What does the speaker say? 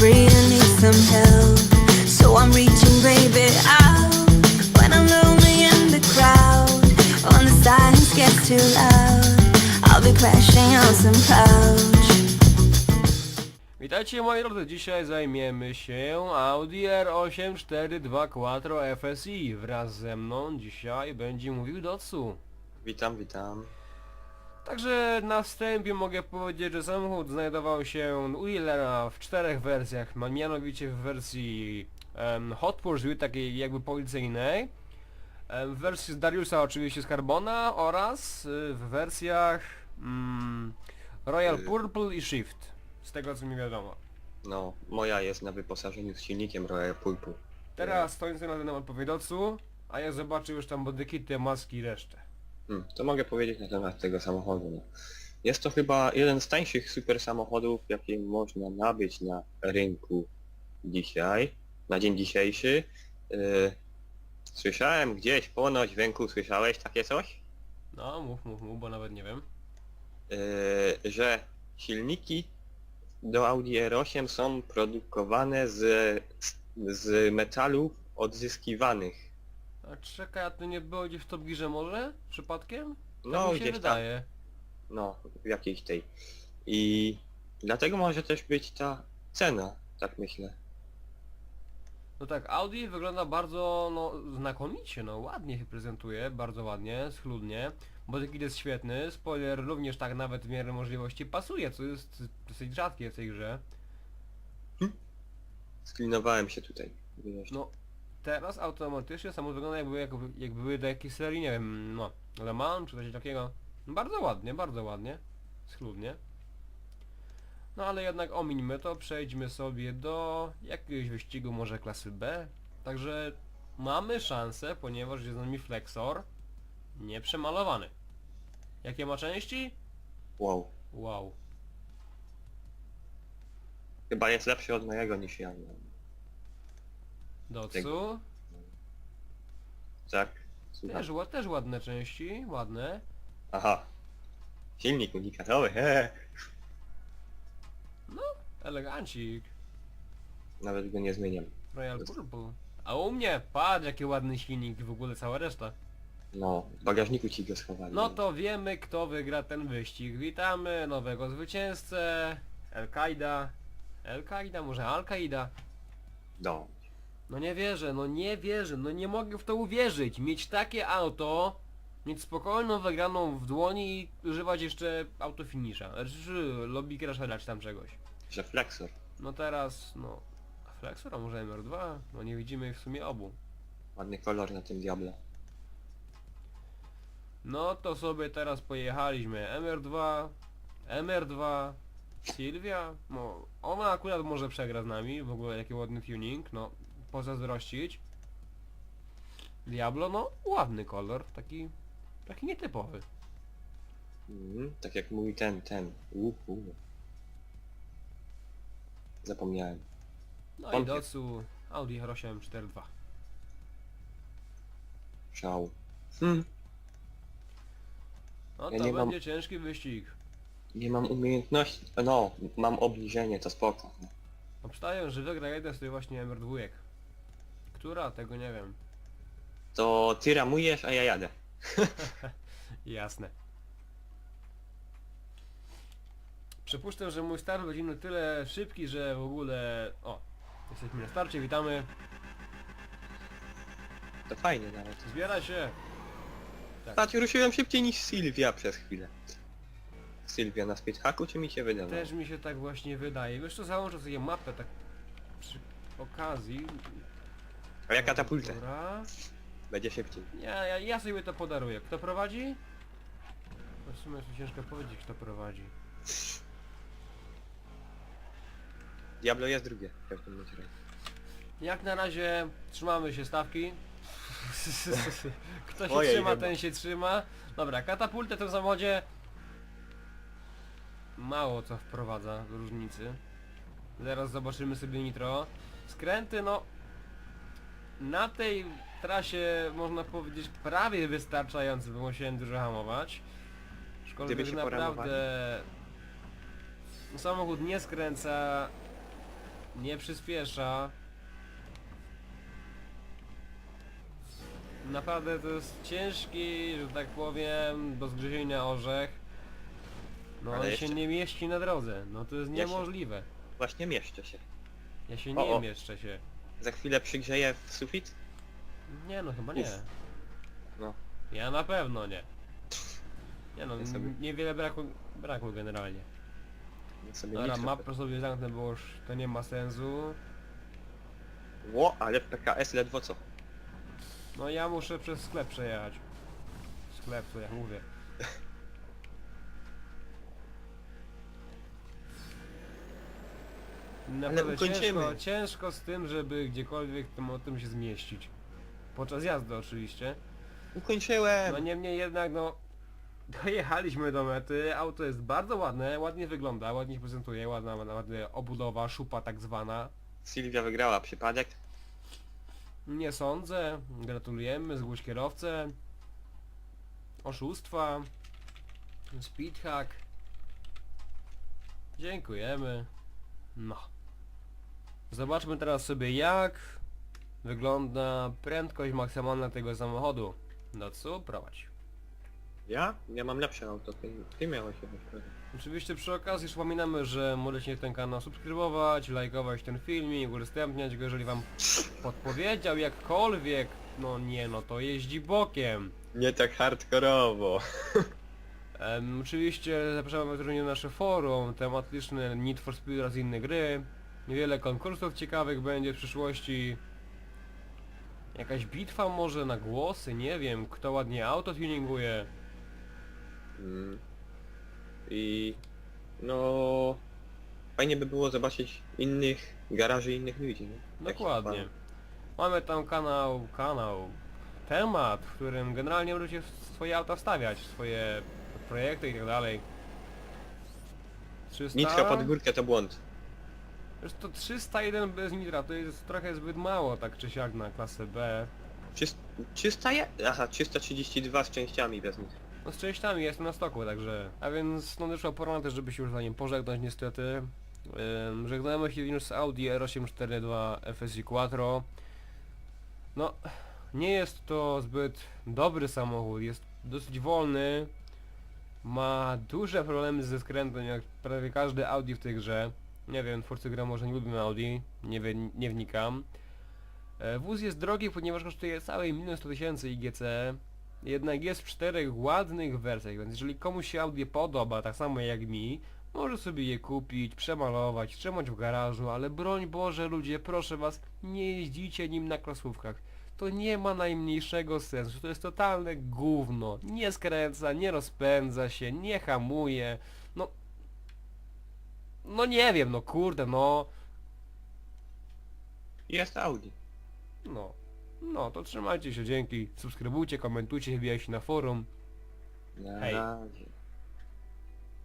some time, free and need some help. So I'm reaching, baby, out when I'm lonely in the crowd. When the silence gets too loud, I'll be crashing on some couch. Witajcie moi drodzy, dzisiaj zajmiemy się Audi R8 4.2 Quattro FSI. Wraz ze mną dzisiaj będzie mówił Dotsu. Witam, witam. Także na wstępie mogę powiedzieć, że samochód znajdował się u Willera w czterech wersjach, mianowicie w wersji em, Hot Pursuit, takiej jakby policyjnej, em, w wersji z Dariusa oczywiście z Carbona oraz y, w wersjach mm, Royal Y. Purple i Shift, z tego co mi wiadomo. No, moja jest na wyposażeniu z silnikiem Royal Pulpu. Teraz stojący na temat powiedzocu, a ja zobaczę już tam bodykity, maski i resztę. Hmm, to mogę powiedzieć na temat tego samochodu. No. Jest to chyba jeden z tańszych super samochodów, jakie można nabyć na rynku dzisiaj, na dzień dzisiejszy. Yy, słyszałem gdzieś ponoć w rynku, słyszałeś takie coś? No, mów, mów, mów, bo nawet nie wiem. Yy, że silniki do Audi R8 są produkowane z, z metalów odzyskiwanych. A czekaj, a to nie było gdzieś w Top Gearze może? Przypadkiem? Tak No, mi się gdzieś tam. wydaje. No, w jakiejś tej. I dlatego może też być ta cena, tak myślę. No tak, Audi wygląda bardzo, no, znakomicie, no, ładnie się prezentuje, bardzo ładnie, schludnie. Bodykit jest świetny, spoiler również tak nawet w miarę możliwości pasuje, co jest dosyć rzadkie w tej grze. Sklinowałem się tutaj. No, teraz automatycznie samochód wygląda jakby, jakby, jakby były do jakiejś serii, nie wiem, no, Le Mans czy coś takiego. Bardzo ładnie, bardzo ładnie, schludnie. No ale jednak omińmy to, przejdźmy sobie do jakiegoś wyścigu może klasy B. Także mamy szansę, ponieważ jest z nami Flexor, nieprzemalowany. Jakie ma części? Wow. Wow. Chyba jest lepszy od mojego niż ja. No. Docu, Tak? Słucham. też, ła- też ładne części, ładne. Aha. Silnik unikatowy, he. Elegancik. Nawet go nie zmieniam. Royal Purple. A u mnie, patrz jaki ładny silnik i w ogóle cała reszta. No, w bagażniku ci go schowali. No to wiemy kto wygra ten wyścig. Witamy nowego zwycięzcę. El-Qaida. El-Qaida, może Al-Qaida? No. No nie wierzę, no nie wierzę, no nie mogę w to uwierzyć. Mieć takie auto, mieć spokojną wygraną w dłoni i używać jeszcze autofinisza. Znaczy lobby crashera czy tam czegoś. Że flexor. No teraz, no... A Flexor, a może MR2? No nie widzimy w sumie obu. Ładny kolor na tym Diablo. No to sobie teraz pojechaliśmy MR2, MR2, Sylwia, no ona akurat może przegra z nami, w ogóle jaki ładny tuning, no pozazdrościć. Diablo, no ładny kolor, taki, taki nietypowy. Mhm, tak jak mój ten, ten. Uhu. Zapomniałem. No i Wątpię. Dotsu Audi R8 4.2. Szał. Hmm. No Ja to nie mam- będzie ciężki wyścig. Nie mam umiejętności. No, mam obniżenie, to spoko. Obstawiam, że wygra jeden z tych właśnie MR2. Która? Tego nie wiem. To ty ramujesz, a ja jadę. Jasne. Przypuszczam, że mój start będzie na tyle szybki, że w ogóle... O, jesteśmy na starcie, witamy. To fajnie nawet. Zbieraj się. Patrz, ruszyłem szybciej niż Sylwia przez chwilę. Sylwia na speedhacku, czy mi się wydawało? Też mi się tak właśnie wydaje. Wiesz co, załączę sobie mapę tak przy okazji. A ja katapultę. Dobra. Będzie szybciej. Nie, ja, ja sobie to podaruję. Kto prowadzi? No w sumie jest ciężko powiedzieć, kto prowadzi. Diablo jest drugie. w. Jak na razie trzymamy się stawki. Kto się Ojej, trzyma, chyba. ten się trzyma. Dobra, katapultę w tym samochodzie mało co wprowadza w różnicy. Zaraz zobaczymy sobie nitro. Skręty no na tej trasie można powiedzieć prawie wystarczające, bo musiałem dużo hamować. Szkoda, Gdyby że się naprawdę Samochód nie skręca, nie przyspiesza. Naprawdę to jest ciężki, że tak powiem, do zgryzienia orzech. No Ale on jeszcze- się nie mieści na drodze, no to jest Ja się- niemożliwe. Właśnie mieszczę się. Ja się O, nie o. mieszczę się. Za chwilę przygrzeję w sufit? Nie no, chyba nie. Uf. No. Ja na pewno nie. Nie no, Ja sobie- n- niewiele brakło, brakło generalnie. Ja sobie Dobra, nitro- mapę sobie zamknę, bo już to nie ma sensu. Ło, ale PKS ledwo co. No ja muszę przez sklep przejechać. Sklep, to jak mówię. Naprawdę ukończymy. ciężko, ciężko z tym, żeby gdziekolwiek tym, o tym się zmieścić. Podczas jazdy oczywiście. Ukończyłem! No niemniej jednak no dojechaliśmy do mety, auto jest bardzo ładne, ładnie wygląda, ładnie się prezentuje, ładna, ładna obudowa, szupa tak zwana. Sylwia wygrała przypadek. Nie sądzę, gratulujemy, zgłoś kierowcę. Oszustwa. Speedhack. Dziękujemy. No. Zobaczmy teraz sobie jak wygląda prędkość maksymalna tego samochodu. No co? Prowadź. Ja? Ja mam lepsze auto, ty, ty miałeś pewnie. Oczywiście przy okazji przypominamy, że możecie ten kanał subskrybować, lajkować ten filmik, udostępniać go, jeżeli wam podpowiedział jakkolwiek. No nie no, to jeździ bokiem. Nie tak hardkorowo. Em, oczywiście zapraszamy was również na nasze forum tematyczne Need for Speed oraz inne gry. Wiele konkursów ciekawych będzie w przyszłości. Jakaś bitwa może na głosy, nie wiem, kto ładnie auto tuninguje. Mm. I... No... Fajnie by było zobaczyć innych garaży innych ludzi, nie? Takich Dokładnie. Mamy tam kanał, kanał, temat, w którym generalnie możecie swoje auta wstawiać, swoje projekty i tak dalej. 300... Nitro pod górkę to błąd. To 301 bez nitra, to jest trochę zbyt mało tak czy siak na klasę B. Trzyst- 300 je? Aha, 332 z częściami bez nitro. No z częściami jest na stoku, także... A więc no doszła pora na to, żeby się już za nim pożegnać niestety. Ym, żegnamy się już z Audi R842 FSI Quattro. No, nie jest to zbyt dobry samochód, jest dosyć wolny. Ma duże problemy ze skrętem, jak prawie każdy Audi w tej grze. Nie wiem, twórcy gra może nie lubią Audi, nie, wie, nie wnikam. E, Wóz jest drogi, ponieważ kosztuje całe 1 100 tysięcy IGC. Jednak jest w czterech ładnych wersjach, więc jeżeli komuś się Audi podoba, tak samo jak mi, może sobie je kupić, przemalować, trzymać w garażu, ale broń Boże ludzie, proszę was, nie jeździcie nim na klasówkach. To nie ma najmniejszego sensu, to jest totalne gówno. Nie skręca, nie rozpędza się, nie hamuje. No... No nie wiem, no kurde, no... Jest Audi. No. No, to trzymajcie się, dzięki. Subskrybujcie, komentujcie, wbijajcie na forum. Na Hej. razie.